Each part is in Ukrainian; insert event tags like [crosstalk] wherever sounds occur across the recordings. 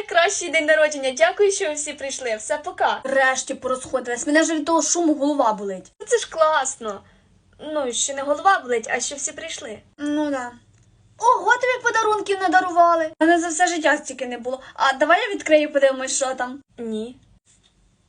найкращий день народження. Дякую, що ви всі прийшли. Все, пока. Решті порозходилась. Мене вже від того шуму голова болить. Це ж класно. Ну, що не голова болить, а що всі прийшли. Ну да. Ого, тобі подарунків надарували. Мене за все життя стільки не було. А давай я відкрию, подивимось, що там. Ні.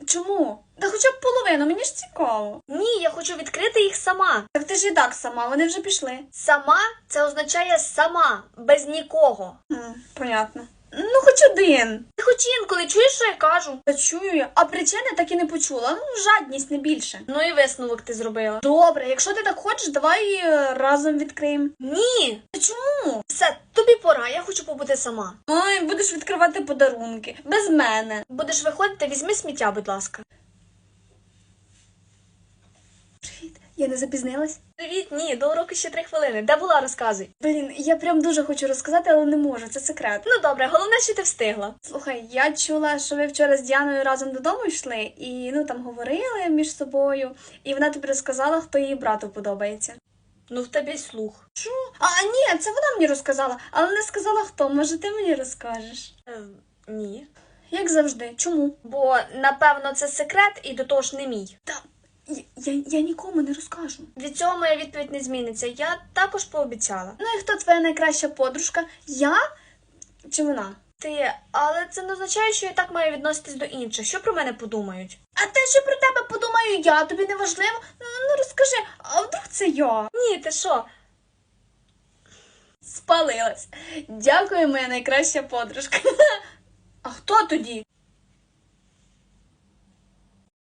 Чому? Та хоча б половину, мені ж цікаво. Ні, я хочу відкрити їх сама. Так ти ж і так сама, вони вже пішли. Сама це означає сама, без нікого. М, понятно. Ну, хоч один. Ти хоч інколи чуєш, що я кажу? Та чую я. А причини так і не почула. Ну, жадність не більше. Ну і висновок ти зробила. Добре, якщо ти так хочеш, давай е, разом відкриємо. Ні. Та чому? Все, тобі пора, я хочу побути сама. Ой, будеш відкривати подарунки. Без мене. Будеш виходити, візьми сміття, будь ласка. Привіт, я не запізнилась. Привіт, ні, до уроку ще три хвилини. Де була, розказуй. Блін, я прям дуже хочу розказати, але не можу. Це секрет. Ну добре, головне, що ти встигла. Слухай, я чула, що ви вчора з Діаною разом додому йшли, і ну там говорили між собою, і вона тобі розказала, хто її брату подобається. Ну в тебе й слух. Що? А ні, це вона мені розказала, але не сказала хто. Може, ти мені розкажеш? Е, ні. Як завжди, чому? Бо напевно це секрет і до того ж не мій. Та я, я, я нікому не розкажу. Від цього моя відповідь не зміниться. Я також пообіцяла. Ну і хто твоя найкраща подружка? Я чи вона? Ти, але це не означає, що я так маю відноситись до інших. Що про мене подумають? А те, що про тебе подумаю я, тобі не важливо? Ну, ну розкажи, а вдруг це я? Ні, ти що? Спалилась. Дякую, моя найкраща подружка. [laughs] А хто тоді?